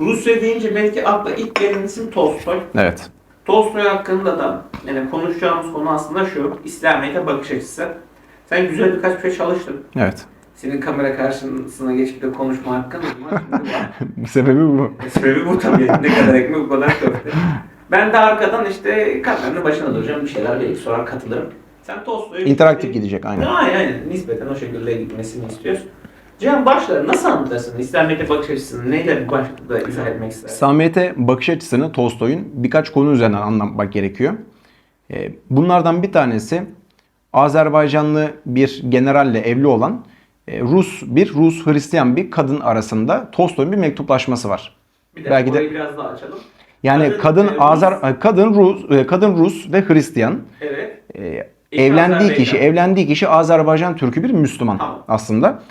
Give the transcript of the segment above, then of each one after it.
Rusya deyince belki akla ilk gelen isim Tolstoy. Evet. Tolstoy hakkında da yani konuşacağımız konu aslında şu. İslamiyet'e bakış açısı. Sen güzel birkaç şey çalıştın. Evet. Senin kamera karşısına geçip de konuşma hakkın var. Sebebi bu. Sebebi bu tabii. Ne kadar ekmek bu kadar köfte. Ben de arkadan işte kameranın başına duracağım. Bir şeyler belki sorar katılırım. Sen Tolstoy'u... İnteraktif gidecek aynen. Aynen aynen. Nispeten o şekilde gitmesini istiyoruz. Cihan başla. Nasıl anlatırsın? İslamiyet'e bakış açısını neyle başlıkta izah etmek istersin? İslamiyet'e bakış açısını Tolstoy'un birkaç konu üzerinden anlamak gerekiyor. Ee, Bunlardan bir tanesi Azerbaycanlı bir generalle evli olan e, Rus bir Rus Hristiyan bir kadın arasında Tolstoy'un bir mektuplaşması var. Bir de Belki de- biraz daha açalım. Yani Kadın, kadın e, Rus- Azer kadın Rus e, kadın Rus ve Hristiyan. Evet. E, evlendiği kişi evlendiği kişi Azerbaycan Türk'ü bir Müslüman Tamam. aslında.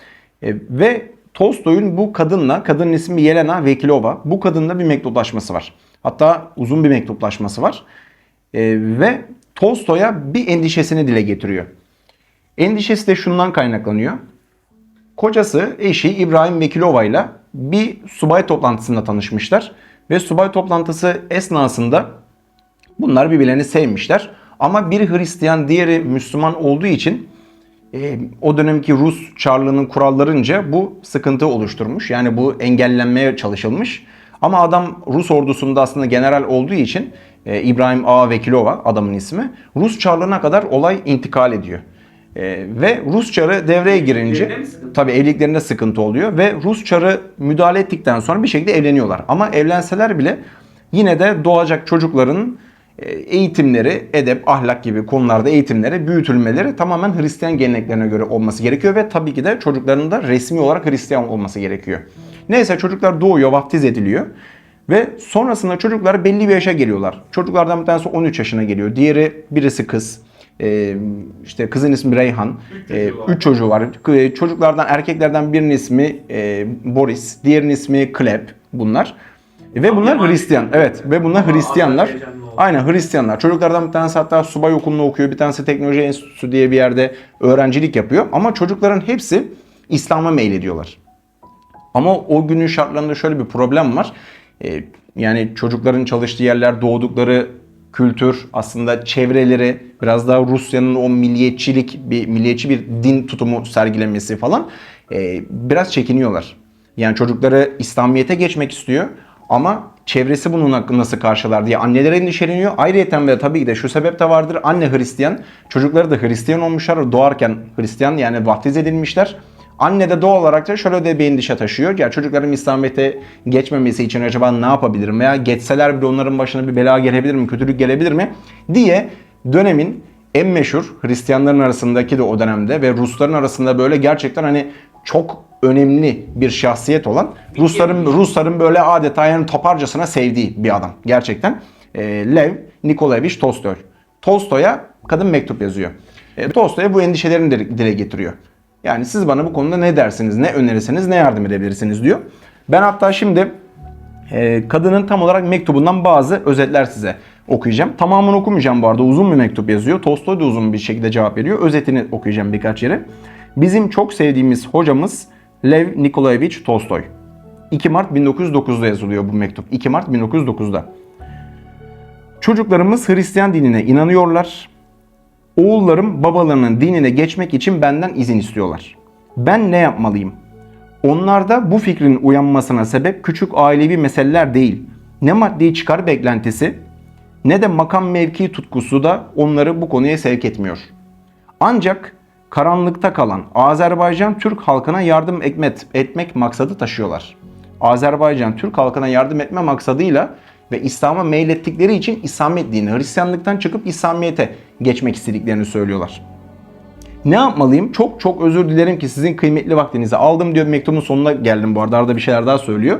E, ve Tolstoy'un bu kadınla, kadının ismi Yelena Vekilova, bu kadınla bir mektuplaşması var. Hatta uzun bir mektuplaşması var. E, ve Tolstoy'a bir endişesini dile getiriyor. Endişesi de şundan kaynaklanıyor. Kocası, eşi İbrahim Vekilova ile bir subay toplantısında tanışmışlar. Ve subay toplantısı esnasında bunlar birbirlerini sevmişler. Ama biri Hristiyan, diğeri Müslüman olduğu için e, o dönemki Rus Çarlığı'nın kurallarınca bu sıkıntı oluşturmuş. Yani bu engellenmeye çalışılmış. Ama adam Rus ordusunda aslında general olduğu için e, İbrahim A. Vekilova adamın ismi. Rus Çarlığı'na kadar olay intikal ediyor. E, ve Rus Çarı devreye girince tabii evliliklerinde sıkıntı oluyor ve Rus Çarı müdahale ettikten sonra bir şekilde evleniyorlar. Ama evlenseler bile yine de doğacak çocukların eğitimleri, edep, ahlak gibi konularda eğitimleri, büyütülmeleri tamamen Hristiyan geleneklerine göre olması gerekiyor ve tabii ki de çocukların da resmi olarak Hristiyan olması gerekiyor. Neyse çocuklar doğuyor, vaftiz ediliyor ve sonrasında çocuklar belli bir yaşa geliyorlar. Çocuklardan bir tanesi 13 yaşına geliyor. Diğeri birisi kız. Ee, işte kızın ismi Reyhan. Üç Ee, çocuğu var. üç çocuğu var. K- Çocuklardan erkeklerden birinin ismi e, Boris, diğerinin ismi Klep bunlar. Ve bunlar Hristiyan. Evet ve bunlar Hristiyanlar. Aynen Hristiyanlar. Çocuklardan bir tanesi hatta subay okulunda okuyor. Bir tanesi teknoloji enstitüsü diye bir yerde öğrencilik yapıyor. Ama çocukların hepsi İslam'a meylediyorlar. Ama o günün şartlarında şöyle bir problem var. Ee, yani çocukların çalıştığı yerler, doğdukları kültür, aslında çevreleri, biraz daha Rusya'nın o milliyetçilik, bir milliyetçi bir din tutumu sergilemesi falan e, biraz çekiniyorlar. Yani çocukları İslamiyet'e geçmek istiyor ama çevresi bunun hakkında nasıl karşılar diye anneler endişeleniyor. Ayrıyeten ve tabii ki de şu sebep de vardır. Anne Hristiyan, çocukları da Hristiyan olmuşlar. Doğarken Hristiyan yani vaftiz edilmişler. Anne de doğal olarak da şöyle de bir endişe taşıyor. Ya çocukların İslamiyet'e geçmemesi için acaba ne yapabilirim? Veya geçseler bile onların başına bir bela gelebilir mi? Kötülük gelebilir mi? Diye dönemin en meşhur Hristiyanların arasındaki de o dönemde ve Rusların arasında böyle gerçekten hani çok önemli bir şahsiyet olan Rusların Rusların böyle adeta yani toparcasına sevdiği bir adam gerçekten. Ee, Lev Nikolaevich Tolstoy. Tolstoy'a kadın mektup yazıyor. E, Tolstoy'a bu endişelerini dile- getiriyor. Yani siz bana bu konuda ne dersiniz, ne önerirsiniz, ne yardım edebilirsiniz diyor. Ben hatta şimdi e, kadının tam olarak mektubundan bazı özetler size okuyacağım. Tamamını okumayacağım bu arada. Uzun bir mektup yazıyor. Tolstoy da uzun bir şekilde cevap veriyor. Özetini okuyacağım birkaç yere. Bizim çok sevdiğimiz hocamız Lev Nikolaevich Tolstoy. 2 Mart 1909'da yazılıyor bu mektup. 2 Mart 1909'da. Çocuklarımız Hristiyan dinine inanıyorlar. Oğullarım babalarının dinine geçmek için benden izin istiyorlar. Ben ne yapmalıyım? Onlarda bu fikrin uyanmasına sebep küçük ailevi meseleler değil. Ne maddi çıkar beklentisi ne de makam mevki tutkusu da onları bu konuya sevk etmiyor. Ancak karanlıkta kalan Azerbaycan Türk halkına yardım etmek, etmek maksadı taşıyorlar. Azerbaycan Türk halkına yardım etme maksadıyla ve İslam'a meylettikleri için İslamiyet dini, Hristiyanlıktan çıkıp İslamiyet'e geçmek istediklerini söylüyorlar. Ne yapmalıyım? Çok çok özür dilerim ki sizin kıymetli vaktinizi aldım diyor. Mektubun sonuna geldim bu arada. Arada bir şeyler daha söylüyor.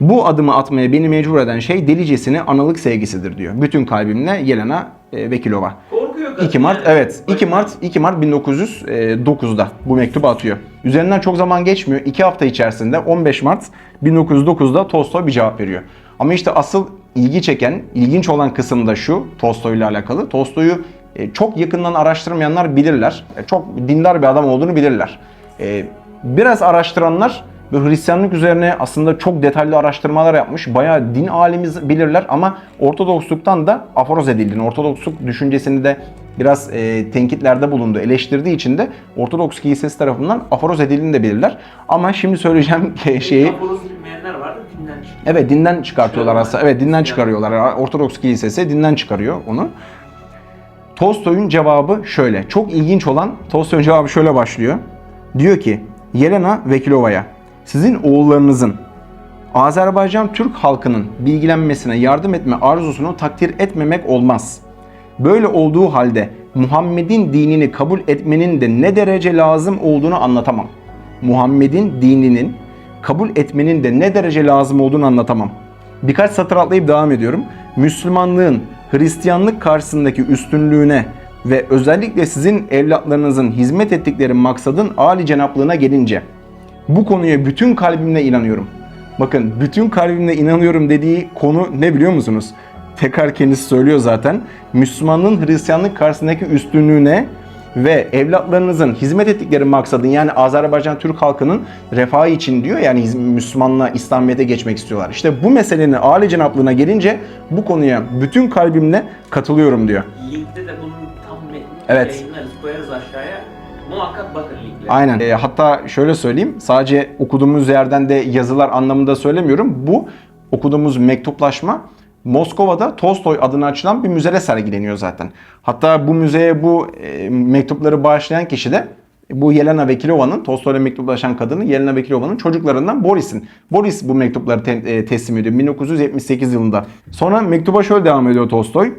Bu adımı atmaya beni mecbur eden şey delicesine analık sevgisidir diyor. Bütün kalbimle Yelena e, Vekilova. Kadın. 2 Mart yani. evet 2 Mart 2 Mart 1909'da bu mektubu atıyor. Üzerinden çok zaman geçmiyor. 2 hafta içerisinde 15 Mart 1909'da Tolstoy bir cevap veriyor. Ama işte asıl ilgi çeken, ilginç olan kısım da şu Tolstoy ile alakalı. Tolstoy'u e, çok yakından araştırmayanlar bilirler. E, Çok dindar bir adam olduğunu bilirler. E, Biraz araştıranlar ve Hristiyanlık üzerine aslında çok detaylı araştırmalar yapmış. Bayağı din alimi bilirler ama Ortodoksluktan da aforoz edildiğini, Ortodoksluk düşüncesini de biraz e, tenkitlerde bulundu, eleştirdiği için de Ortodoks Kilisesi tarafından aforoz edildiğini de bilirler. Ama şimdi söyleyeceğim şeyi... Aforoz bilmeyenler vardı dinden çıkıyor. Evet dinden çıkartıyorlar Çıkarıyorlar. aslında. Evet dinden çıkarıyorlar. Ortodoks Kilisesi dinden çıkarıyor onu. Tolstoy'un cevabı şöyle. Çok ilginç olan Tolstoy'un cevabı şöyle başlıyor. Diyor ki Yelena Vekilova'ya sizin oğullarınızın Azerbaycan Türk halkının bilgilenmesine yardım etme arzusunu takdir etmemek olmaz. Böyle olduğu halde Muhammed'in dinini kabul etmenin de ne derece lazım olduğunu anlatamam. Muhammed'in dininin kabul etmenin de ne derece lazım olduğunu anlatamam. Birkaç satır atlayıp devam ediyorum. Müslümanlığın Hristiyanlık karşısındaki üstünlüğüne ve özellikle sizin evlatlarınızın hizmet ettikleri maksadın âli cenaplığına gelince bu konuya bütün kalbimle inanıyorum. Bakın bütün kalbimle inanıyorum dediği konu ne biliyor musunuz? Tekrar kendisi söylüyor zaten. Müslümanlığın Hristiyanlık karşısındaki üstünlüğüne ve evlatlarınızın hizmet ettikleri maksadın yani Azerbaycan Türk halkının refahı için diyor yani Müslümanlığa, İslamiyet'e geçmek istiyorlar. İşte bu meselenin âli cenaplığına gelince bu konuya bütün kalbimle katılıyorum diyor. Linkte de bunun tam metnini Evet. yayınlarız, koyarız aşağıya. Muhakkak bakın linklere. Aynen. E, hatta şöyle söyleyeyim. Sadece okuduğumuz yerden de yazılar anlamında söylemiyorum. Bu okuduğumuz mektuplaşma Moskova'da Tolstoy adına açılan bir müzede sergileniyor zaten. Hatta bu müzeye bu e, mektupları bağışlayan kişi de bu Yelena Vekilova'nın, Tolstoy'la mektuplaşan kadının Yelena Vekilova'nın çocuklarından Boris'in. Boris bu mektupları te- e, teslim ediyor 1978 yılında. Sonra mektuba şöyle devam ediyor Tolstoy.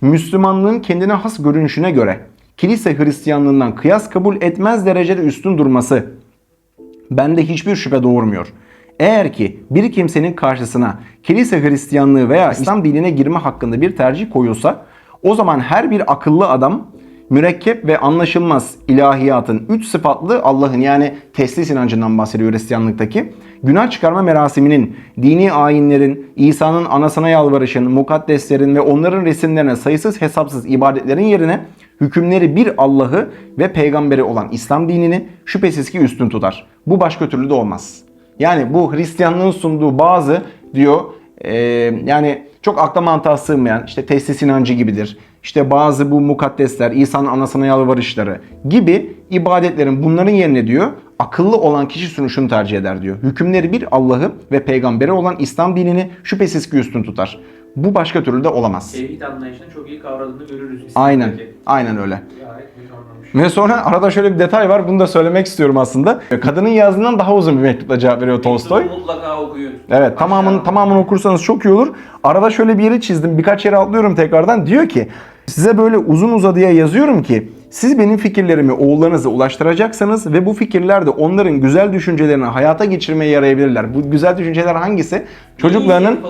Müslümanlığın kendine has görünüşüne göre kilise Hristiyanlığından kıyas kabul etmez derecede üstün durması bende hiçbir şüphe doğurmuyor. Eğer ki bir kimsenin karşısına kilise Hristiyanlığı veya İslam dinine girme hakkında bir tercih koyulsa o zaman her bir akıllı adam mürekkep ve anlaşılmaz ilahiyatın üç sıfatlı Allah'ın yani teslis inancından bahsediyor Hristiyanlıktaki günah çıkarma merasiminin, dini ayinlerin, İsa'nın anasına yalvarışın, mukaddeslerin ve onların resimlerine sayısız hesapsız ibadetlerin yerine hükümleri bir Allah'ı ve peygamberi olan İslam dinini şüphesiz ki üstün tutar. Bu başka türlü de olmaz. Yani bu Hristiyanlığın sunduğu bazı diyor e, yani çok akla mantığa sığmayan işte teslis inancı gibidir. İşte bazı bu mukaddesler, İsa'nın anasına yalvarışları gibi ibadetlerin bunların yerine diyor akıllı olan kişi şunu şunu tercih eder diyor. Hükümleri bir Allah'ı ve peygamberi olan İslam dinini şüphesiz ki üstün tutar. Bu başka türlü de olamaz. Tevhid anlayışını çok iyi kavradığını görürüz. Aynen. İslam'daki. Aynen öyle. İyi anlamış. Ve sonra arada şöyle bir detay var. Bunu da söylemek istiyorum aslında. Kadının yazdığından daha uzun bir mektupla cevap veriyor Tolstoy. Mutlaka okuyun. Evet tamamını tamamını okursanız çok iyi olur. Arada şöyle bir yeri çizdim. Birkaç yere atlıyorum tekrardan. Diyor ki size böyle uzun uzadıya yazıyorum ki siz benim fikirlerimi oğullarınıza ulaştıracaksanız ve bu fikirler de onların güzel düşüncelerini hayata geçirmeye yarayabilirler. Bu güzel düşünceler hangisi? Çocuklarının?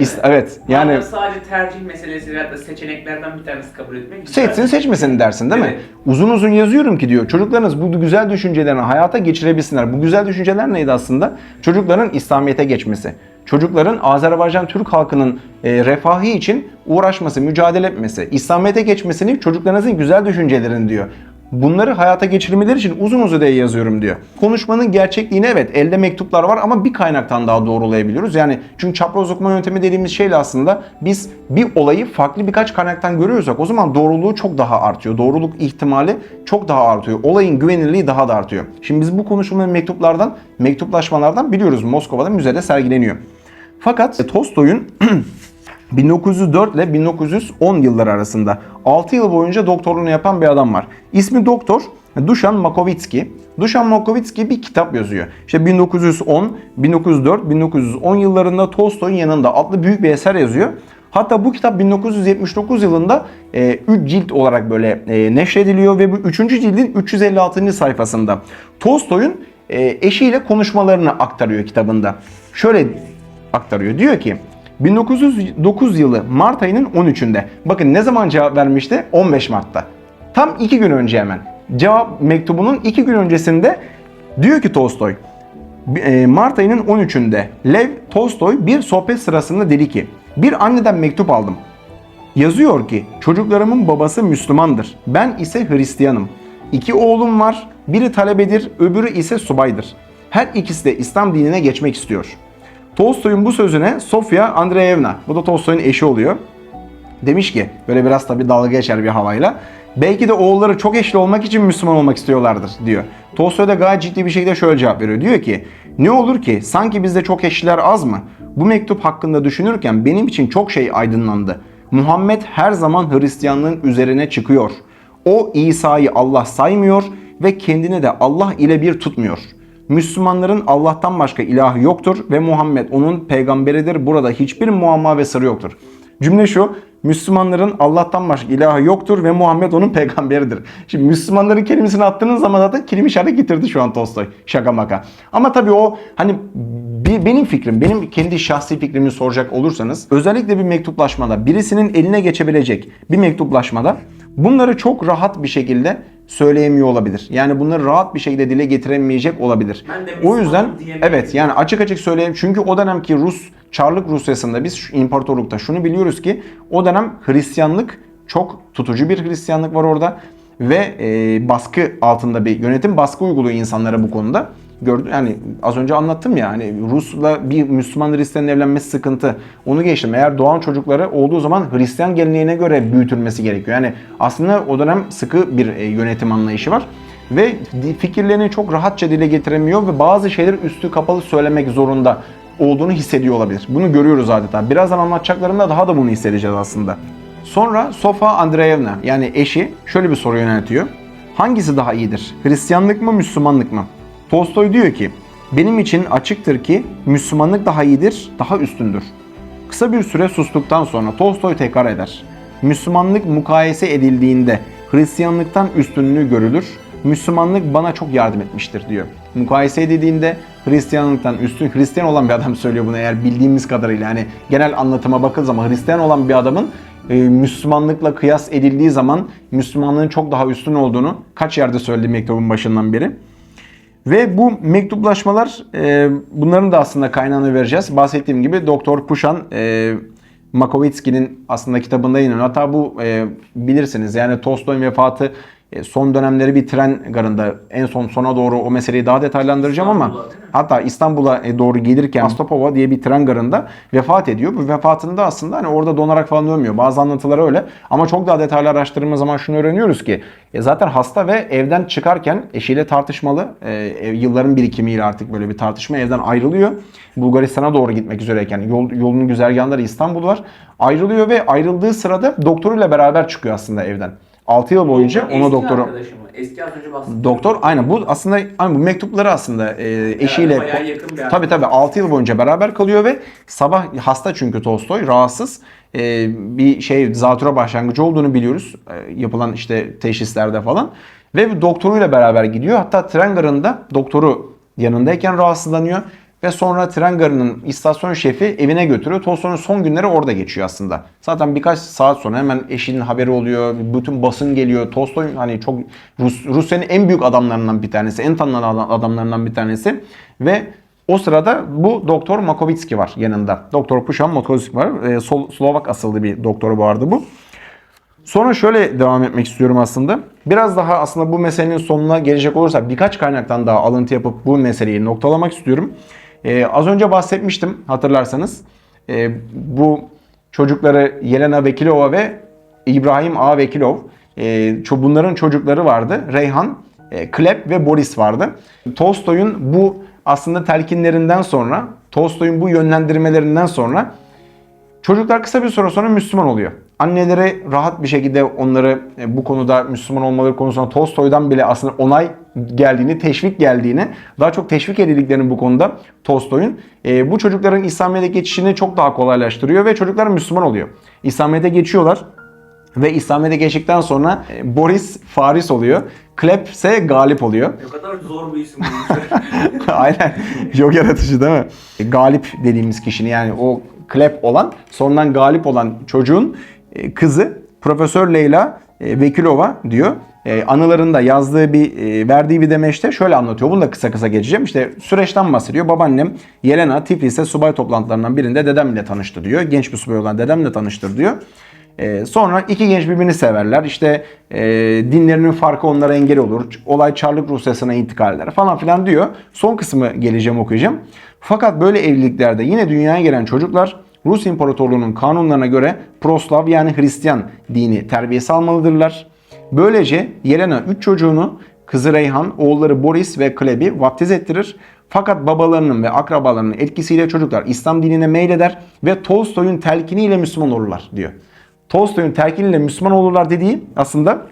İst- evet yani Madem sadece tercih meselesi ya da seçeneklerden bir tanesi kabul etmek. Seçsin seçmesin dersin değil mi? Evet. Uzun uzun yazıyorum ki diyor çocuklarınız bu güzel düşüncelerini hayata geçirebilsinler. Bu güzel düşünceler neydi aslında? Çocukların İslamiyet'e geçmesi. Çocukların Azerbaycan Türk halkının e, refahı için uğraşması, mücadele etmesi, İslamiyet'e geçmesini çocuklarınızın güzel düşüncelerini diyor. Bunları hayata geçirmeleri için uzun diye yazıyorum diyor. Konuşmanın gerçekliğini evet elde mektuplar var ama bir kaynaktan daha doğrulayabiliyoruz. Yani çünkü çapraz okuma yöntemi dediğimiz şeyle aslında biz bir olayı farklı birkaç kaynaktan görüyorsak o zaman doğruluğu çok daha artıyor. Doğruluk ihtimali çok daha artıyor. Olayın güvenilirliği daha da artıyor. Şimdi biz bu konuşulmayan mektuplardan, mektuplaşmalardan biliyoruz Moskova'da müzede sergileniyor. Fakat Tolstoy'un 1904 ile 1910 yılları arasında 6 yıl boyunca doktorluğunu yapan bir adam var. İsmi doktor Dušan Makovitski. Dušan Makovitski bir kitap yazıyor. İşte 1910, 1904, 1910 yıllarında Tolstoy'un yanında adlı büyük bir eser yazıyor. Hatta bu kitap 1979 yılında 3 cilt olarak böyle e, neşrediliyor ve bu 3. cildin 356. sayfasında Tolstoy'un e, eşiyle konuşmalarını aktarıyor kitabında. Şöyle aktarıyor. Diyor ki 1909 yılı Mart ayının 13'ünde. Bakın ne zaman cevap vermişti? 15 Mart'ta. Tam 2 gün önce hemen. Cevap mektubunun 2 gün öncesinde diyor ki Tolstoy. e, Mart ayının 13'ünde Lev Tolstoy bir sohbet sırasında dedi ki bir anneden mektup aldım. Yazıyor ki çocuklarımın babası Müslümandır. Ben ise Hristiyanım. İki oğlum var. Biri talebedir, öbürü ise subaydır. Her ikisi de İslam dinine geçmek istiyor. Tolstoy'un bu sözüne Sofya Andreevna, bu da Tolstoy'un eşi oluyor. Demiş ki böyle biraz tabii dalga geçer bir havayla. Belki de oğulları çok eşli olmak için Müslüman olmak istiyorlardır diyor. Tolstoy da gayet ciddi bir şekilde şöyle cevap veriyor. Diyor ki ne olur ki sanki bizde çok eşliler az mı? Bu mektup hakkında düşünürken benim için çok şey aydınlandı. Muhammed her zaman Hristiyanlığın üzerine çıkıyor. O İsa'yı Allah saymıyor ve kendini de Allah ile bir tutmuyor. Müslümanların Allah'tan başka ilahı yoktur ve Muhammed onun peygamberidir. Burada hiçbir muamma ve sırrı yoktur. Cümle şu. Müslümanların Allah'tan başka ilahı yoktur ve Muhammed onun peygamberidir. Şimdi Müslümanların kelimesini attığınız zaman zaten kelime işareti getirdi şu an Tolstoy. Şaka maka. Ama tabii o hani benim fikrim, benim kendi şahsi fikrimi soracak olursanız özellikle bir mektuplaşmada birisinin eline geçebilecek bir mektuplaşmada bunları çok rahat bir şekilde söyleyemiyor olabilir. Yani bunları rahat bir şekilde dile getiremeyecek olabilir. O yüzden evet yani açık açık söyleyeyim. Çünkü o dönemki Rus Çarlık Rusyası'nda biz şu imparatorlukta şunu biliyoruz ki o dönem Hristiyanlık çok tutucu bir Hristiyanlık var orada ve e, baskı altında bir yönetim baskı uyguluyor insanlara bu konuda. Gördü yani az önce anlattım ya hani Rus'la bir Müslüman Hristiyanın evlenmesi sıkıntı. Onu geçtim. Eğer doğan çocukları olduğu zaman Hristiyan geleneğine göre büyütülmesi gerekiyor. Yani aslında o dönem sıkı bir e, yönetim anlayışı var ve fikirlerini çok rahatça dile getiremiyor ve bazı şeyleri üstü kapalı söylemek zorunda olduğunu hissediyor olabilir. Bunu görüyoruz adeta. Birazdan anlatacaklarımda daha da bunu hissedeceğiz aslında. Sonra Sofa Andreevna yani eşi şöyle bir soru yöneltiyor. Hangisi daha iyidir? Hristiyanlık mı, Müslümanlık mı? Tolstoy diyor ki, benim için açıktır ki Müslümanlık daha iyidir, daha üstündür. Kısa bir süre sustuktan sonra Tolstoy tekrar eder. Müslümanlık mukayese edildiğinde Hristiyanlıktan üstünlüğü görülür. Müslümanlık bana çok yardım etmiştir diyor. Mukayese edildiğinde Hristiyanlıktan üstün Hristiyan olan bir adam söylüyor bunu eğer bildiğimiz kadarıyla. Yani genel anlatıma bakıldığı zaman Hristiyan olan bir adamın e, Müslümanlıkla kıyas edildiği zaman Müslümanlığın çok daha üstün olduğunu kaç yerde söyledi mektubun başından beri. Ve bu mektuplaşmalar e, bunların da aslında kaynağını vereceğiz. Bahsettiğim gibi Doktor Puşan e, Makovitsky'nin aslında kitabında yayınlanıyor. Hatta bu e, bilirsiniz yani Tolstoy'un vefatı son dönemleri bir tren garında en son sona doğru o meseleyi daha detaylandıracağım ama hatta İstanbul'a e, doğru gelirken Astapova diye bir tren garında vefat ediyor. Bu vefatında aslında hani orada donarak falan ölmüyor. Bazı anlatılar öyle ama çok daha detaylı araştırma zaman şunu öğreniyoruz ki e, zaten hasta ve evden çıkarken eşiyle tartışmalı. E, ev- yılların birikimiyle artık böyle bir tartışma evden ayrılıyor. Bulgaristan'a doğru gitmek üzereyken yol, yolunun güzergahları İstanbul var. Ayrılıyor ve ayrıldığı sırada doktoruyla beraber çıkıyor aslında evden. 6 yıl boyunca Eski ona doktoru arkadaşım mı? Eski az önce bahsettiğim. Doktor aynen bu aslında aynı bu mektupları aslında e, eşiyle bayağı yakın bir tabi tabi 6 yıl boyunca beraber kalıyor ve sabah hasta çünkü Tolstoy rahatsız e, bir şey zatüre başlangıcı olduğunu biliyoruz e, yapılan işte teşhislerde falan ve doktoruyla beraber gidiyor hatta tren garında doktoru yanındayken rahatsızlanıyor ve sonra tren garının istasyon şefi evine götürüyor. Tolstoy'un son günleri orada geçiyor aslında. Zaten birkaç saat sonra hemen eşinin haberi oluyor. Bütün basın geliyor. Tolstoy hani çok Rus, Rusya'nın en büyük adamlarından bir tanesi. En tanınan adam- adamlarından bir tanesi. Ve o sırada bu doktor Makovitsky var yanında. Doktor Pushan Makovitsky var. Ee, Sol- Slovak asıllı bir doktoru vardı bu. Sonra şöyle devam etmek istiyorum aslında. Biraz daha aslında bu meselenin sonuna gelecek olursak birkaç kaynaktan daha alıntı yapıp bu meseleyi noktalamak istiyorum. Ee, az önce bahsetmiştim hatırlarsanız. Ee, bu çocukları Yelena Vekilova ve İbrahim A. Vekilov. Ee, bunların çocukları vardı. Reyhan, e, Klep ve Boris vardı. Tolstoy'un bu aslında telkinlerinden sonra, Tolstoy'un bu yönlendirmelerinden sonra Çocuklar kısa bir süre sonra Müslüman oluyor. Anneleri rahat bir şekilde onları e, bu konuda Müslüman olmaları konusunda Tolstoy'dan bile aslında onay geldiğini, teşvik geldiğini, daha çok teşvik edildiklerini bu konuda Tolstoy'un e, bu çocukların İslamiyet'e geçişini çok daha kolaylaştırıyor ve çocuklar Müslüman oluyor. İslamiyet'e geçiyorlar ve İslamiyet'e geçtikten sonra e, Boris Faris oluyor. Klep ise galip oluyor. Ne kadar zor bir isim. Aynen. Çok yaratıcı değil mi? Galip dediğimiz kişinin yani o klep olan, sonradan galip olan çocuğun e, kızı Profesör Leyla e, Vekilova diyor. E, Anılarında yazdığı bir, e, verdiği bir demeçte şöyle anlatıyor. Bunu da kısa kısa geçeceğim. İşte süreçten bahsediyor. Babaannem Yelena Tiflis'te subay toplantılarından birinde dedemle tanıştı diyor. Genç bir subay olan dedemle tanıştır diyor. Sonra iki genç birbirini severler. İşte e, dinlerinin farkı onlara engel olur. Olay Çarlık Rusyası'na intikal eder falan filan diyor. Son kısmı geleceğim okuyacağım. Fakat böyle evliliklerde yine dünyaya gelen çocuklar Rus İmparatorluğu'nun kanunlarına göre Proslav yani Hristiyan dini terbiyesi almalıdırlar. Böylece Yelena 3 çocuğunu kızı Reyhan, oğulları Boris ve Klebi vaftiz ettirir. Fakat babalarının ve akrabalarının etkisiyle çocuklar İslam dinine meyleder ve Tolstoy'un telkiniyle Müslüman olurlar diyor. Tolstoy'un telkiniyle Müslüman olurlar dediği aslında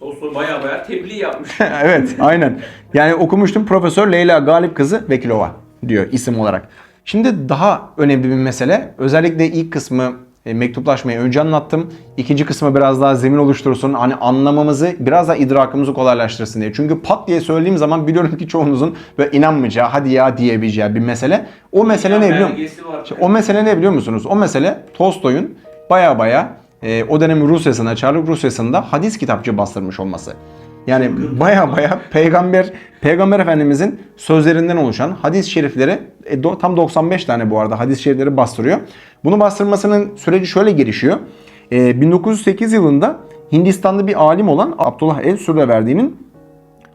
Tolstoy baya baya tebliğ yapmış. evet aynen. Yani okumuştum Profesör Leyla Galip kızı Vekilova diyor isim olarak. Şimdi daha önemli bir mesele. Özellikle ilk kısmı e, mektuplaşmayı önce anlattım. İkinci kısmı biraz daha zemin oluştursun. Hani anlamamızı biraz daha idrakımızı kolaylaştırsın diye. Çünkü pat diye söylediğim zaman biliyorum ki çoğunuzun böyle inanmayacağı, hadi ya diyebileceği bir mesele. O mesele ne biliyor musun? Belgesi var. İşte o mesele ne biliyor musunuz? O mesele Tolstoy'un baya baya e, o dönemin Rusyasında, Çarlık Rusyasında hadis kitapçı bastırmış olması. Yani baya baya peygamber peygamber efendimizin sözlerinden oluşan hadis-i şerifleri e, do- tam 95 tane bu arada hadis-i şerifleri bastırıyor. Bunu bastırmasının süreci şöyle gelişiyor. E, 1908 yılında Hindistan'da bir alim olan Abdullah el Sürreverdi'nin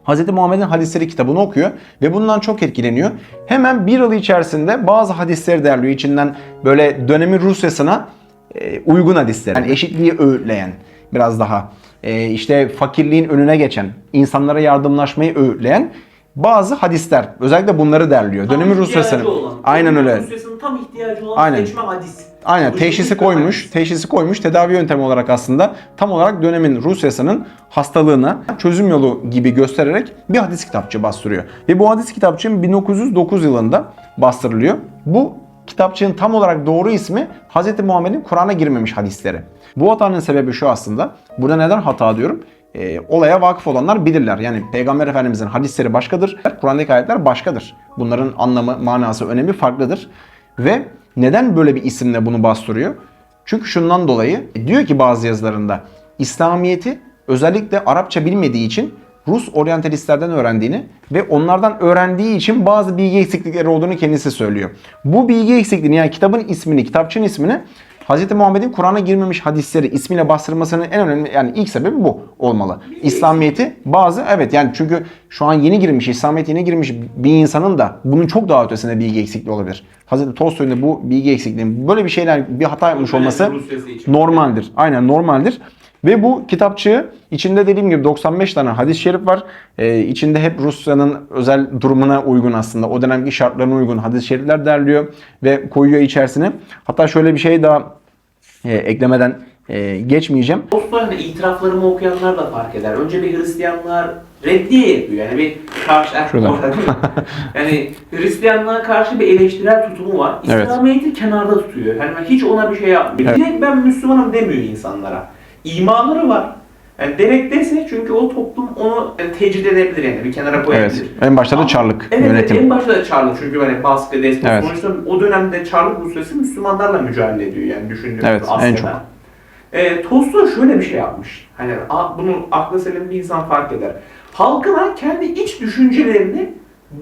Hz. Muhammed'in hadisleri kitabını okuyor ve bundan çok etkileniyor. Hemen bir yıl içerisinde bazı hadisleri derliyor. İçinden böyle dönemin Rusyasına e, uygun hadisler. Yani eşitliği öğütleyen biraz daha. E, işte fakirliğin önüne geçen, insanlara yardımlaşmayı öğütleyen bazı hadisler. Özellikle bunları derliyor. Tam ihtiyacı Rusyası'nın. Aynen öyle. Rusyası'nın tam ihtiyacı olan Aynen. seçme hadis. Aynen teşhisi koymuş, hadis. teşhisi koymuş tedavi yöntemi olarak aslında tam olarak dönemin Rusyası'nın hastalığına çözüm yolu gibi göstererek bir hadis kitapçı bastırıyor. Ve bu hadis kitapçı 1909 yılında bastırılıyor. Bu kitapçığın tam olarak doğru ismi Hz. Muhammed'in Kur'an'a girmemiş hadisleri. Bu hatanın sebebi şu aslında. Burada neden hata diyorum? Ee, olaya vakıf olanlar bilirler. Yani Peygamber Efendimizin hadisleri başkadır, Kur'an'daki ayetler başkadır. Bunların anlamı, manası, önemi farklıdır. Ve neden böyle bir isimle bunu bastırıyor? Çünkü şundan dolayı diyor ki bazı yazılarında İslamiyet'i özellikle Arapça bilmediği için Rus oryantalistlerden öğrendiğini ve onlardan öğrendiği için bazı bilgi eksiklikleri olduğunu kendisi söylüyor. Bu bilgi eksikliğini yani kitabın ismini, kitapçının ismini Hz. Muhammed'in Kur'an'a girmemiş hadisleri ismiyle bastırmasının en önemli yani ilk sebebi bu olmalı. İslamiyet'i bazı evet yani çünkü şu an yeni girmiş, İslamiyet yeni girmiş bir insanın da bunun çok daha ötesinde bilgi eksikliği olabilir. Hz. Tolstoy'un da bu bilgi eksikliği böyle bir şeyler bir hata yapmış olması normaldir. Aynen normaldir. Ve bu kitapçığı içinde dediğim gibi 95 tane hadis-i şerif var. Ee, içinde hep Rusya'nın özel durumuna uygun aslında. O dönemki şartlarına uygun hadis-i şerifler derliyor ve koyuyor içerisine. Hatta şöyle bir şey daha e, eklemeden e, geçmeyeceğim. Tolstoy'un da itiraflarımı okuyanlar da fark eder. Önce bir Hristiyanlar reddiye yapıyor. Yani bir karşı eh, Şurada. orada değil mi? yani Hristiyanlığa karşı bir eleştirel tutumu var. Evet. İslamiyet'i kenarda tutuyor. Yani hiç ona bir şey yapmıyor. Evet. Direkt ben Müslümanım demiyor insanlara. İmanları var. Yani demek dese çünkü o toplum onu yani tecrid edebilir yani bir kenara koyabilir. Evet. En başta da Çarlık Evet, yönetim. en başta da Çarlık çünkü hani baskı, despot. Evet. Sonuçta o dönemde Çarlık Rusyası Müslümanlarla mücadele ediyor yani düşündüğümüz Evet, en Asya'da. çok. E, Tolstoy şöyle bir şey yapmış. Hani bunu aklı selim bir insan fark eder. Halkına kendi iç düşüncelerini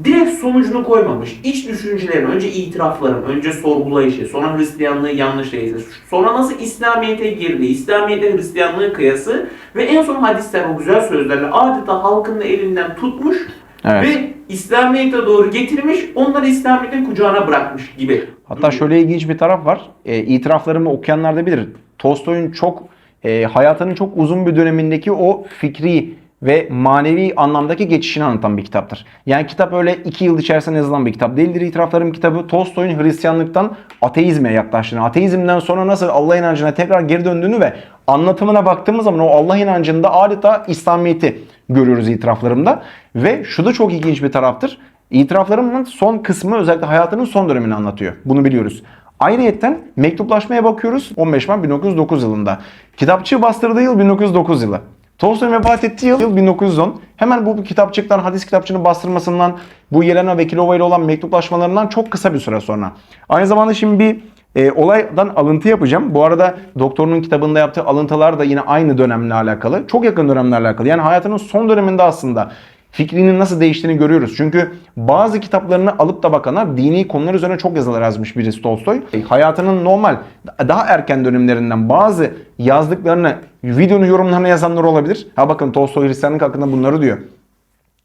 direkt sonucunu koymamış. İç düşüncelerini, önce itirafların, önce sorgulayışı, sonra Hristiyanlığı yanlış değilse, sonra nasıl İslamiyet'e girdi, İslamiyet'e Hristiyanlığı kıyası ve en son hadisler o güzel sözlerle adeta halkın da elinden tutmuş Evet. ve İslamiyet'e doğru getirmiş, onları İslamiyet'in kucağına bırakmış gibi. Hatta şöyle ilginç bir taraf var. E, itiraflarımı okuyanlar da bilir. Tolstoy'un çok e, hayatının çok uzun bir dönemindeki o fikri ve manevi anlamdaki geçişini anlatan bir kitaptır. Yani kitap öyle iki yıl içerisinde yazılan bir kitap değildir. İtiraflarım kitabı Tolstoy'un Hristiyanlıktan ateizme yaklaştığını, ateizmden sonra nasıl Allah inancına tekrar geri döndüğünü ve anlatımına baktığımız zaman o Allah inancında adeta İslamiyet'i görüyoruz itiraflarımda. Ve şu da çok ilginç bir taraftır. İtiraflarımın son kısmı özellikle hayatının son dönemini anlatıyor. Bunu biliyoruz. Ayrıyetten mektuplaşmaya bakıyoruz 15 Mart 1909 yılında. Kitapçığı bastırdığı yıl 1909 yılı. Tolstoy'un vefat ettiği yıl, yıl 1910. Hemen bu kitapçıktan, hadis kitapçığının bastırmasından, bu Yelena Vekilova ile olan mektuplaşmalarından çok kısa bir süre sonra. Aynı zamanda şimdi bir e, olaydan alıntı yapacağım. Bu arada doktorunun kitabında yaptığı alıntılar da yine aynı dönemle alakalı. Çok yakın dönemle alakalı. Yani hayatının son döneminde aslında fikrinin nasıl değiştiğini görüyoruz. Çünkü bazı kitaplarını alıp da bakanlar dini konular üzerine çok yazılar yazmış birisi Tolstoy. Hayatının normal daha erken dönemlerinden bazı yazdıklarını videonun yorumlarına yazanlar olabilir. Ha bakın Tolstoy Hristiyanlık hakkında bunları diyor.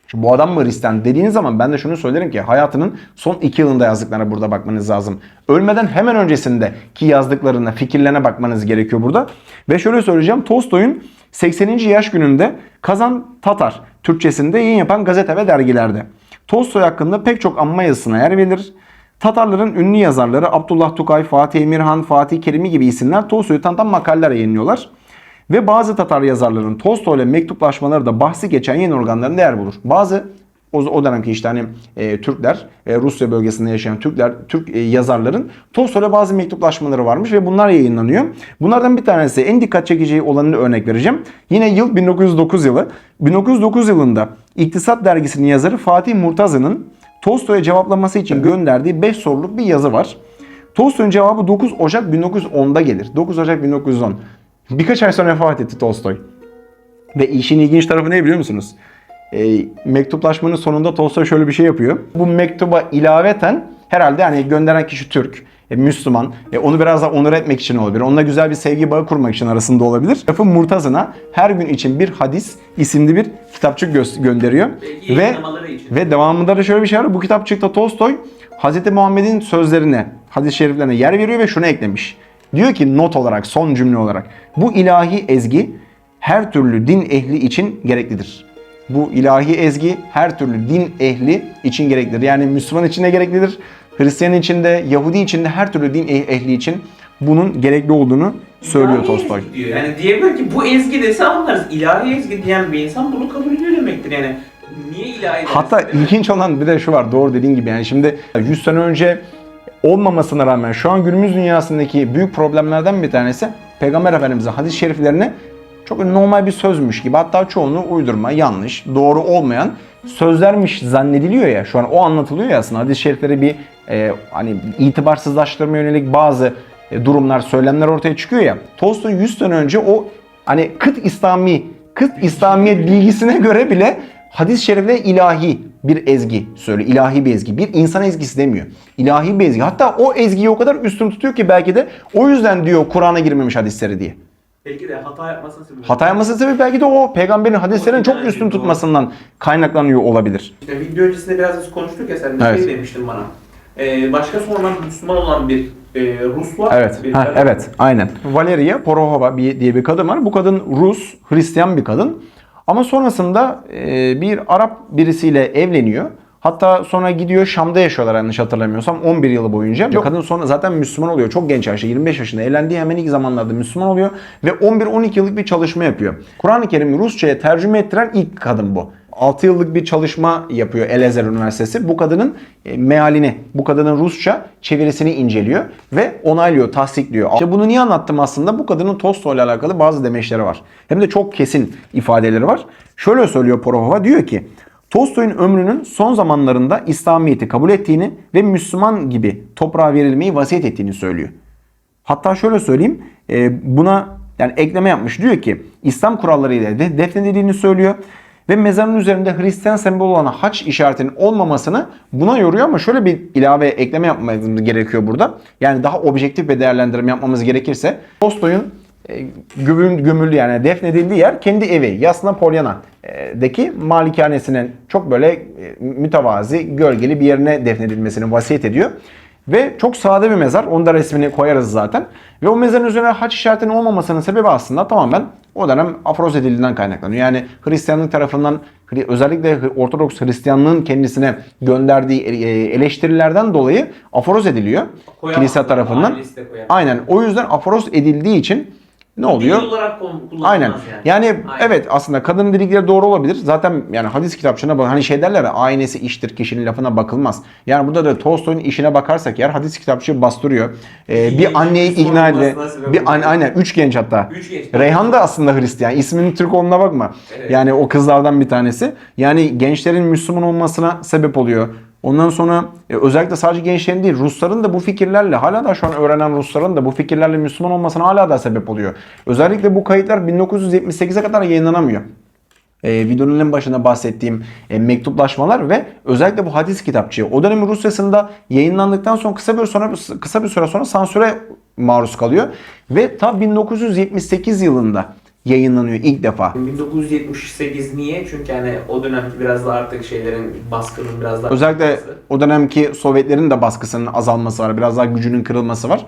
Şimdi bu adam mı Hristiyan dediğiniz zaman ben de şunu söylerim ki hayatının son iki yılında yazdıklarına burada bakmanız lazım. Ölmeden hemen öncesinde ki yazdıklarına, fikirlerine bakmanız gerekiyor burada. Ve şöyle söyleyeceğim Tolstoy'un 80. yaş gününde Kazan Tatar Türkçesinde yayın yapan gazete ve dergilerde. Tolstoy hakkında pek çok anma yazısına yer verilir. Tatarların ünlü yazarları Abdullah Tukay, Fatih Emirhan, Fatih Kerimi gibi isimler Tolstoy'u tanıtan makaleler yayınlıyorlar. Ve bazı Tatar yazarların Tolstoy ile mektuplaşmaları da bahsi geçen yayın organlarında yer bulur. Bazı o, o dönemki işte hani e, Türkler, e, Rusya bölgesinde yaşayan Türkler, Türk e, yazarların Tolstoy'la bazı mektuplaşmaları varmış ve bunlar yayınlanıyor. Bunlardan bir tanesi en dikkat çekici olanını örnek vereceğim. Yine yıl 1909 yılı. 1909 yılında İktisat Dergisi'nin yazarı Fatih Murtazı'nın Tolstoy'a cevaplaması için gönderdiği 5 soruluk bir yazı var. Tolstoy'un cevabı 9 Ocak 1910'da gelir. 9 Ocak 1910. Birkaç ay sonra vefat etti Tolstoy. Ve işin ilginç tarafı ne biliyor musunuz? E, mektuplaşmanın sonunda Tolstoy şöyle bir şey yapıyor. Bu mektuba ilaveten herhalde hani gönderen kişi Türk, e, Müslüman. E, onu biraz daha onur etmek için olabilir. Onunla güzel bir sevgi bağı kurmak için arasında olabilir. Lafın Murtazı'na her gün için bir hadis isimli bir kitapçık gö- gönderiyor. Belki Ve ve devamında da şöyle bir şey var. Bu kitapçıkta Tolstoy Hz. Muhammed'in sözlerine, hadis-i şeriflerine yer veriyor ve şunu eklemiş. Diyor ki not olarak, son cümle olarak. Bu ilahi ezgi her türlü din ehli için gereklidir. Bu ilahi ezgi her türlü din ehli için gereklidir. Yani Müslüman için de gereklidir. Hristiyan için de, Yahudi için de her türlü din eh- ehli için bunun gerekli olduğunu söylüyor Tolstoy. Diyor. Yani diyebilir ki bu ezgi dese anlarız. İlahi ezgi diyen bir insan bunu kabul ediyor demektir yani. Niye ilahi dersin? Hatta ilginç olan bir de şu var doğru dediğin gibi yani şimdi 100 sene önce olmamasına rağmen şu an günümüz dünyasındaki büyük problemlerden bir tanesi Peygamber Efendimiz'in hadis-i şeriflerine çok normal bir sözmüş gibi hatta çoğunluğu uydurma, yanlış, doğru olmayan sözlermiş zannediliyor ya şu an o anlatılıyor ya aslında hadis-i şerifleri bir e, hani itibarsızlaştırma yönelik bazı e, durumlar, söylemler ortaya çıkıyor ya. Tolstoy 100 sene önce o hani kıt İslami, kıt İslamiyet bilgisine göre bile hadis-i şerifte ilahi bir ezgi söylüyor. ilahi bir ezgi. Bir insan ezgisi demiyor. İlahi bir ezgi. Hatta o ezgiyi o kadar üstün tutuyor ki belki de o yüzden diyor Kur'an'a girmemiş hadisleri diye. Belki de hata yapmasına sebep. Hata yapması sebebi belki de o peygamberin hadislerini çok üstün tutmasından kaynaklanıyor olabilir. İşte video öncesinde biraz biz konuştuk ya sen de Evet. şey demiştin bana. Ee, başka sonradan Müslüman olan bir e, Rus var. Evet. Bir Ha, evet. Aynen. Valeria Porohova diye bir kadın var. Bu kadın Rus, Hristiyan bir kadın. Ama sonrasında e, bir Arap birisiyle evleniyor. Hatta sonra gidiyor Şam'da yaşıyorlar yanlış hatırlamıyorsam 11 yılı boyunca. Kadın sonra zaten Müslüman oluyor. Çok genç yaşta 25 yaşında evlendiği hemen ilk zamanlarda Müslüman oluyor. Ve 11-12 yıllık bir çalışma yapıyor. Kur'an-ı Kerim'i Rusça'ya tercüme ettiren ilk kadın bu. 6 yıllık bir çalışma yapıyor Elazığ Üniversitesi. Bu kadının e, mealini, bu kadının Rusça çevirisini inceliyor ve onaylıyor, tasdikliyor. İşte bunu niye anlattım aslında? Bu kadının Tolstoy ile alakalı bazı demeçleri var. Hem de çok kesin ifadeleri var. Şöyle söylüyor Porohova diyor ki Tolstoy'un ömrünün son zamanlarında İslamiyet'i kabul ettiğini ve Müslüman gibi toprağa verilmeyi vasiyet ettiğini söylüyor. Hatta şöyle söyleyeyim e, buna yani ekleme yapmış diyor ki İslam kurallarıyla de defnedildiğini söylüyor ve mezarın üzerinde Hristiyan sembolü olan haç işaretinin olmamasını buna yoruyor ama şöyle bir ilave ekleme yapmamız gerekiyor burada. Yani daha objektif bir değerlendirme yapmamız gerekirse Tolstoy'un gömül, gömüldü yani defnedildiği yer kendi evi Yasna Polyana'daki malikanesinin çok böyle e, mütevazi gölgeli bir yerine defnedilmesini vasiyet ediyor. Ve çok sade bir mezar. Onda resmini koyarız zaten. Ve o mezarın üzerine haç işaretinin olmamasının sebebi aslında tamamen o dönem afroz edildiğinden kaynaklanıyor. Yani Hristiyanlık tarafından özellikle Ortodoks Hristiyanlığın kendisine gönderdiği e, eleştirilerden dolayı aforoz ediliyor Koyamaz. kilise tarafından. Aynen. O yüzden aforoz edildiği için ne oluyor? Dil olarak kullan- kullanılmaz Aynen. yani. Yani Aynen. evet aslında kadının dedikleri doğru olabilir. Zaten yani hadis kitapçığına bak hani şey derler ya aynesi iştir kişinin lafına bakılmaz. Yani burada da Tolstoy'un işine bakarsak eğer hadis kitapçığı bastırıyor. Ee, bir anneyi ikna sebep Bir an, aynen üç genç hatta. Üç genç. Reyhan da aslında Hristiyan. İsminin Türk olduğuna bakma. Evet. Yani o kızlardan bir tanesi. Yani gençlerin Müslüman olmasına sebep oluyor. Ondan sonra e, özellikle sadece gençlerin değil Rusların da bu fikirlerle hala da şu an öğrenen Rusların da bu fikirlerle Müslüman olmasına hala da sebep oluyor. Özellikle bu kayıtlar 1978'e kadar yayınlanamıyor. e, videonun en başında bahsettiğim e, mektuplaşmalar ve özellikle bu hadis kitapçığı o dönemin Rusyasında yayınlandıktan sonra kısa bir sonra kısa bir süre sonra sansüre maruz kalıyor ve ta 1978 yılında yayınlanıyor ilk defa. 1978 niye? Çünkü hani o dönemki biraz da artık şeylerin baskının biraz daha Özellikle artması. o dönemki Sovyetlerin de baskısının azalması var. Biraz daha gücünün kırılması var.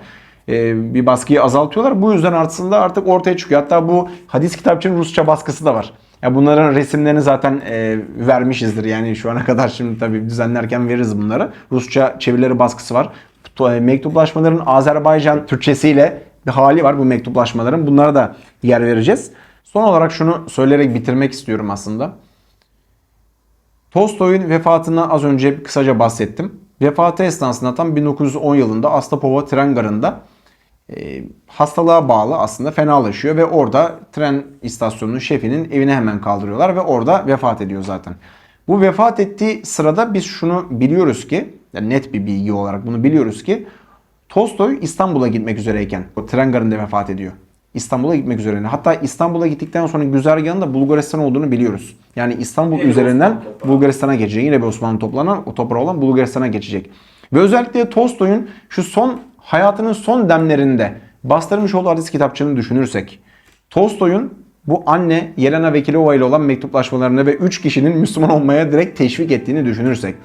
Ee, bir baskıyı azaltıyorlar. Bu yüzden aslında artık ortaya çıkıyor. Hatta bu hadis kitapçının Rusça baskısı da var. Ya bunların resimlerini zaten e, vermişizdir. Yani şu ana kadar şimdi tabii düzenlerken veririz bunları. Rusça çevirileri baskısı var. E, Mektuplaşmaların Azerbaycan Türkçesiyle bir hali var bu mektuplaşmaların. Bunlara da yer vereceğiz. Son olarak şunu söyleyerek bitirmek istiyorum aslında. Tolstoy'un vefatına az önce kısaca bahsettim. Vefatı esnasında tam 1910 yılında Astapova tren garında e, hastalığa bağlı aslında fenalaşıyor ve orada tren istasyonunun şefinin evine hemen kaldırıyorlar ve orada vefat ediyor zaten. Bu vefat ettiği sırada biz şunu biliyoruz ki, yani net bir bilgi olarak bunu biliyoruz ki Tolstoy İstanbul'a gitmek üzereyken o tren garında vefat ediyor. İstanbul'a gitmek üzerine. Hatta İstanbul'a gittikten sonra güzergahın da Bulgaristan olduğunu biliyoruz. Yani İstanbul Yine üzerinden. Bulgaristan'a geçecek. Yine bir Osmanlı toplanan o toprağı olan Bulgaristan'a geçecek. Ve özellikle Tolstoy'un şu son hayatının son demlerinde bastırmış olduğu hadis kitapçığını düşünürsek Tolstoy'un bu anne Yelena Vekilova ile olan mektuplaşmalarını ve 3 kişinin Müslüman olmaya direkt teşvik ettiğini düşünürsek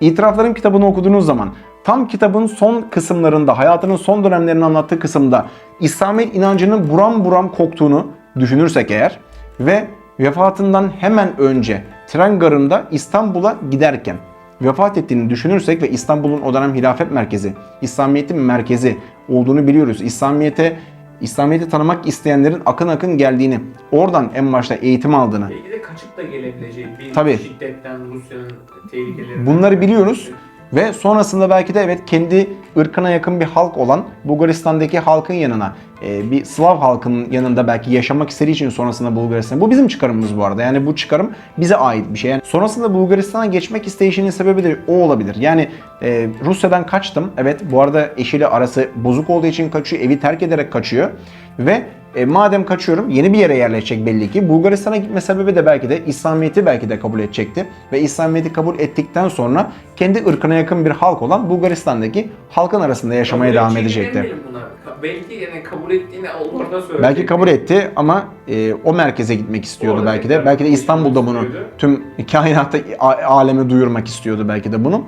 İtiraflarım kitabını okuduğunuz zaman tam kitabın son kısımlarında, hayatının son dönemlerini anlattığı kısımda İslamiyet inancının buram buram koktuğunu düşünürsek eğer ve vefatından hemen önce tren garında İstanbul'a giderken vefat ettiğini düşünürsek ve İstanbul'un o dönem hilafet merkezi, İslamiyet'in merkezi olduğunu biliyoruz. İslamiyet'e İslamiyet'i tanımak isteyenlerin akın akın geldiğini, oradan en başta eğitim aldığını, Belki de kaçıp da gelebileceği bir Tabii. şiddetten Rusya'nın tehlikeleri. Bunları biliyoruz ve sonrasında belki de evet kendi ırkına yakın bir halk olan Bulgaristan'daki halkın yanına e, bir Slav halkının yanında belki yaşamak istediği için sonrasında Bulgaristan. Bu bizim çıkarımımız bu arada. Yani bu çıkarım bize ait bir şey. Yani sonrasında Bulgaristan'a geçmek isteyişinin sebebi de o olabilir. Yani e, Rusya'dan kaçtım. Evet bu arada eşiyle arası bozuk olduğu için kaçıyor. Evi terk ederek kaçıyor. Ve e, madem kaçıyorum yeni bir yere yerleşecek belli ki. Bulgaristan'a gitme sebebi de belki de İslamiyet'i belki de kabul edecekti. Ve İslamiyet'i kabul ettikten sonra kendi ırkına yakın bir halk olan Bulgaristan'daki halkın arasında yaşamaya Kabul devam edecekti. buna. Belki yani kabul ettiğini orada söyleyecek. Belki kabul etti ama e, o merkeze gitmek istiyordu Orada belki de. Belki de İstanbul'da bunu istiyordu. tüm kainata a- aleme duyurmak istiyordu belki de bunu.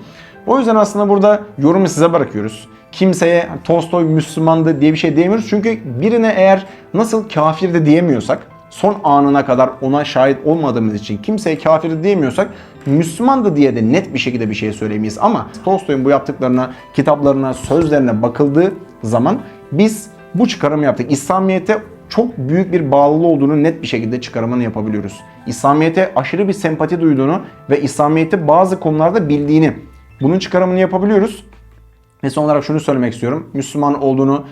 O yüzden aslında burada yorumu size bırakıyoruz. Kimseye Tolstoy Müslümandı diye bir şey diyemiyoruz. Çünkü birine eğer nasıl kafirdi diyemiyorsak son anına kadar ona şahit olmadığımız için kimseye kafir diyemiyorsak Müslümandı diye de net bir şekilde bir şey söyleyemeyiz. Ama Tolstoy'un bu yaptıklarına, kitaplarına, sözlerine bakıldığı zaman biz bu çıkarımı yaptık. İslamiyet'e çok büyük bir bağlılığı olduğunu net bir şekilde çıkarımını yapabiliyoruz. İslamiyet'e aşırı bir sempati duyduğunu ve İslamiyet'i bazı konularda bildiğini bunun çıkarımını yapabiliyoruz. Ve son olarak şunu söylemek istiyorum. Müslüman olduğunu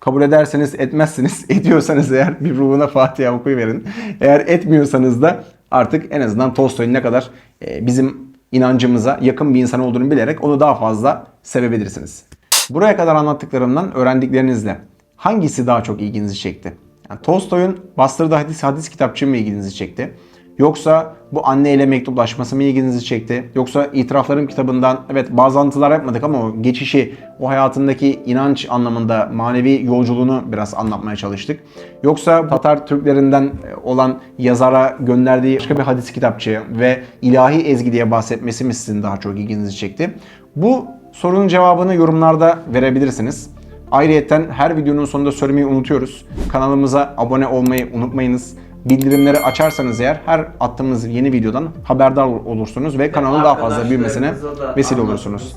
kabul ederseniz etmezsiniz. Ediyorsanız eğer bir ruhuna Fatiha okuyuverin. Eğer etmiyorsanız da artık en azından Tolstoy'un ne kadar e, bizim inancımıza yakın bir insan olduğunu bilerek onu daha fazla sevebilirsiniz. Buraya kadar anlattıklarımdan öğrendiklerinizle hangisi daha çok ilginizi çekti? Yani Tolstoy'un bastırdığı hadis hadis kitapçığı mı ilginizi çekti? Yoksa bu anne ile mektuplaşması mı ilginizi çekti? Yoksa itiraflarım kitabından evet bazı anlatılar yapmadık ama o geçişi, o hayatındaki inanç anlamında manevi yolculuğunu biraz anlatmaya çalıştık. Yoksa Tatar Türklerinden olan yazara gönderdiği başka bir hadis kitapçığı ve ilahi ezgi diye bahsetmesi mi sizin daha çok ilginizi çekti? Bu sorunun cevabını yorumlarda verebilirsiniz. Ayrıyeten her videonun sonunda söylemeyi unutuyoruz. Kanalımıza abone olmayı unutmayınız. Bildirimleri açarsanız eğer her attığımız yeni videodan haberdar olursunuz ve kanalın daha fazla büyümesine vesile olursunuz.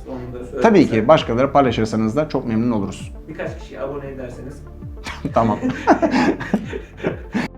Tabii ki başkaları paylaşırsanız da çok memnun oluruz. Birkaç kişi abone ederseniz tamam.